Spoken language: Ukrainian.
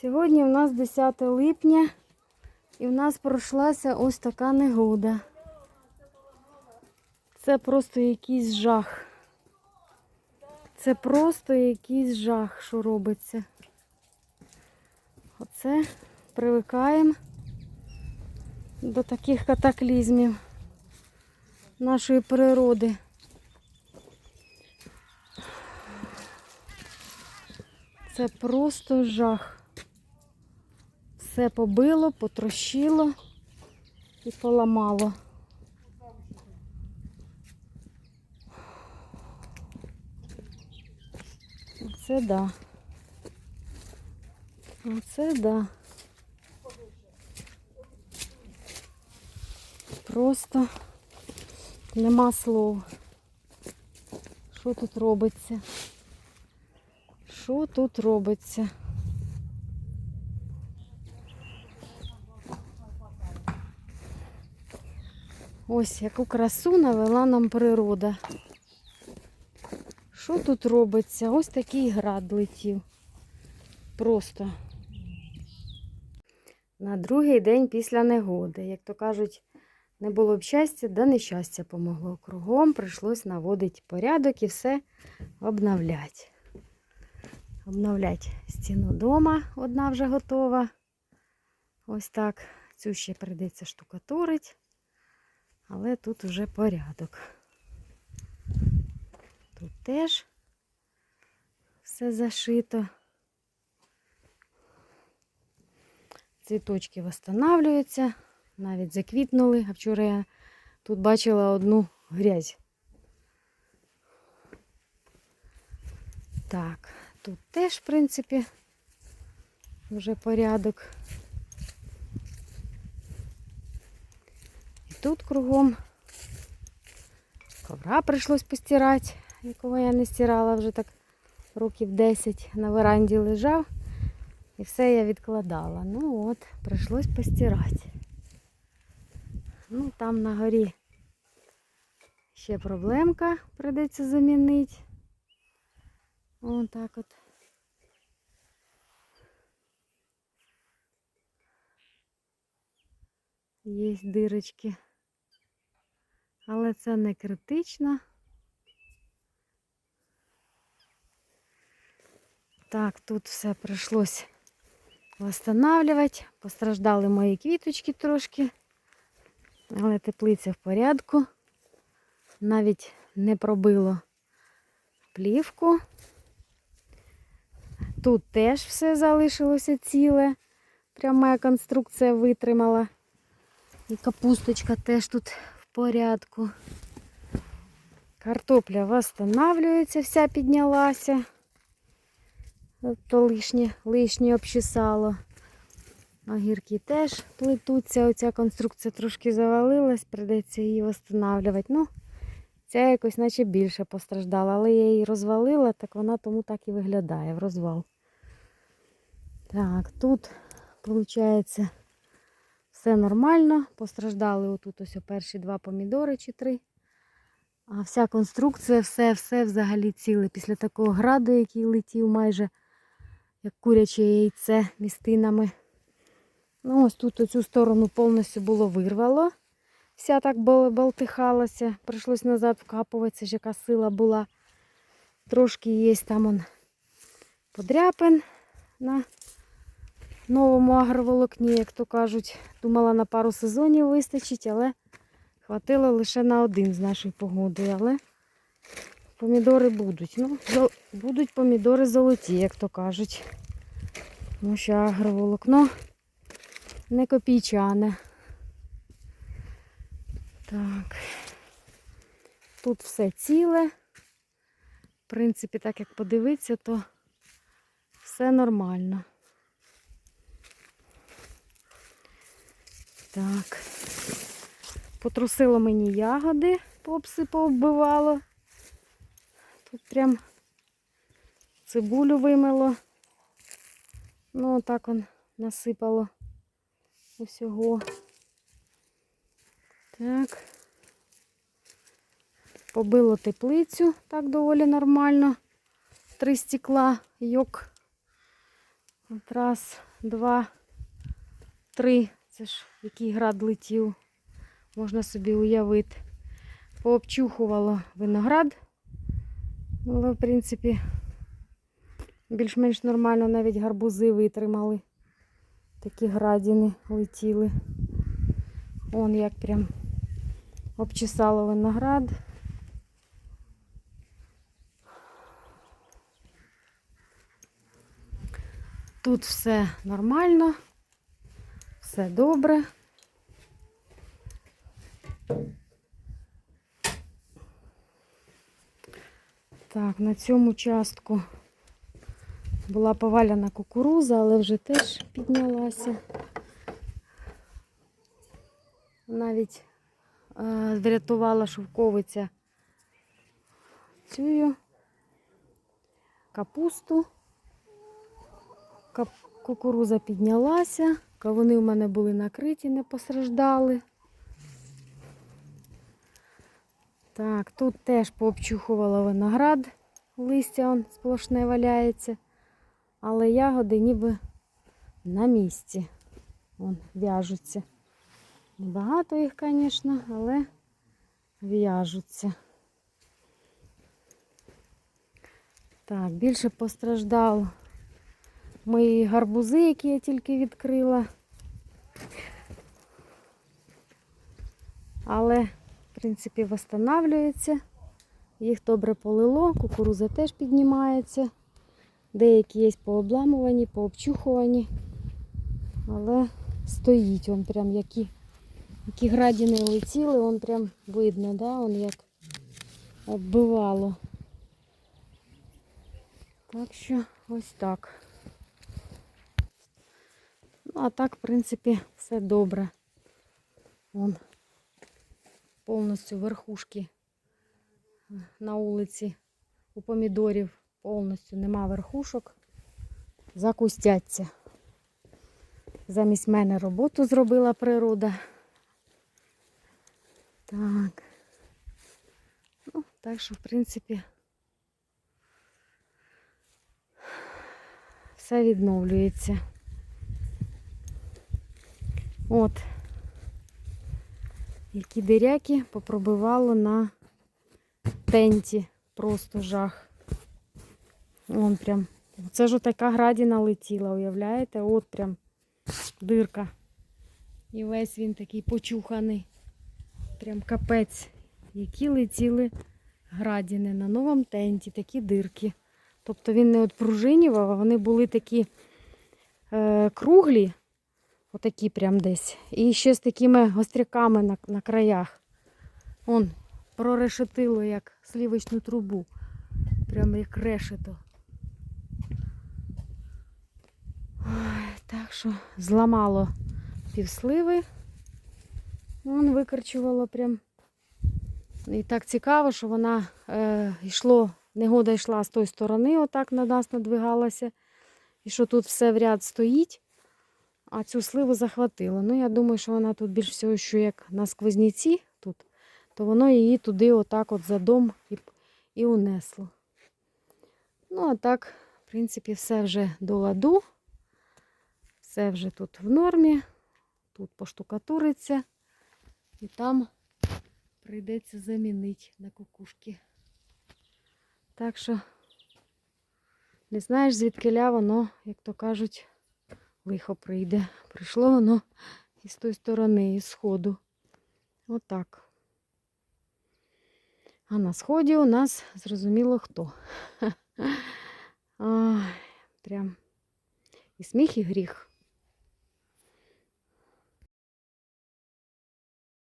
Сьогодні у нас 10 липня і в нас пройшлася ось така негода. Це просто якийсь жах. Це просто якийсь жах, що робиться. Оце привикаємо до таких катаклізмів нашої природи. Це просто жах. Все побило, потрощило і поламало. Оце да. Оце да. Просто нема слов. Що тут робиться? Що тут робиться? Ось яку красу навела нам природа. Що тут робиться? Ось такий град летів. Просто. На другий день після негоди. Як то кажуть, не було б щастя, да нещастя помогло. Кругом прийшлось наводити порядок і все обновляти. Обновляти стіну дома, одна вже готова. Ось так. Цю ще прийдеться штукатурить. Але тут уже порядок. Тут теж все зашито. Цвіточки встановлюються, навіть заквітнули. А вчора я тут бачила одну грязь. Так, тут теж, в принципі, вже порядок. Тут кругом ковра прийшлось постирати, якого я не стирала вже так років 10 на веранді лежав. І все я відкладала. Ну от, прийшлось постирати. Ну, там на горі ще проблемка прийдеться замінити. Ось так от. Є дирочки. Але це не критично. Так, тут все прийшлось восстанавливать. Постраждали мої квіточки трошки. Але теплиця в порядку. Навіть не пробило плівку. Тут теж все залишилося ціле. Прямо моя конструкція витримала. І капусточка теж тут порядку. Картопля восстанавливається, вся піднялася. То лишнє, лишнє обчесало. Огірки теж плетуться. Оця конструкція трошки завалилась, придеться її встановлювати. Ну, ця якось наче більше постраждала, але я її розвалила, так вона тому так і виглядає в розвал. Так, тут, виходить, все нормально. Постраждали отут ось перші два помідори чи три. А вся конструкція, все-все взагалі ціле. Після такого граду, який летів майже як куряче яйце містинами. Ну, ось тут оцю сторону повністю було вирвало. Вся так болтихалася. Прийшлось назад вкапуватися, ж яка сила була. Трошки є там он подряпин на новому агроволокні, як то кажуть. Думала, на пару сезонів вистачить, але хватило лише на один з нашої погоди. Але помідори будуть. Ну, будуть помідори золоті, як то кажуть. Тому що агроволокно не копійчане. Так. Тут все ціле. В принципі, так як подивитися, то все нормально. Так. Потрусило мені ягоди, попси повбивало. Тут прям цибулю вимило. Ну, так он насипало усього. Так. Побило теплицю так доволі нормально. Три стекла, йок. От раз, два, три. Це ж який град летів. Можна собі уявити. Пообчухувало виноград. Але, в принципі, більш-менш нормально навіть гарбузи витримали. Такі градіни летіли. Он як прям обчесало виноград. Тут все нормально, все добре. Так, на цьому частку була поваляна кукуруза, але вже теж піднялася. Навіть е, врятувала шовковиця цю капусту. Кап- Кукуруза піднялася, кавуни в мене були накриті, не постраждали. Так, тут теж пообчухувала виноград, листя он сплошне валяється, але ягоди ніби на місці. Вон, в'яжуться. Небагато їх, звісно, але в'яжуться. Так, більше постраждало мої гарбузи, які я тільки відкрила. Але, в принципі, восстанавлюється. Їх добре полило, кукуруза теж піднімається. Деякі є пообламувані, пообчухувані. Але стоїть он прям які, які градіни летіли, он прям видно, да? он як оббивало. Так що ось так. Ну, а так, в принципі, все добре. Вон повністю верхушки на вулиці у помідорів повністю нема верхушок. Закустяться. Замість мене роботу зробила природа. Так. Ну, так що, в принципі, все відновлюється. От. Які диряки попробивало на тенті. Просто жах. Вон прям. Це ж така градіна летіла, уявляєте? От прям дирка. І весь він такий почуханий. Прям капець. Які летіли градіни на новому тенті, такі дирки. Тобто він не отпружинював, а вони були такі е, круглі. Отакі прям десь. І ще з такими гостряками на, на краях. Он прорешетило як слівочну трубу. Прямо як решето. Ой, так що зламало півсливи. Вон викорчувало прям. І так цікаво, що вона е, йшло, негода йшла з тої сторони, отак на нас надвигалася. І що тут все в ряд стоїть. А цю сливу захватило. Ну, я думаю, що вона тут більш всього, що як на сквозняці тут, то воно її туди отак от за дом і, і унесло. Ну, а так, в принципі, все вже до ладу. Все вже тут в нормі. Тут поштукатуриться. І там прийдеться замінити на кукушки. Так що, не знаєш, звідки воно, як то кажуть, лихо прийде. Прийшло воно із тої сторони, із сходу. Отак. А на сході у нас зрозуміло хто. Прям і сміх, і гріх.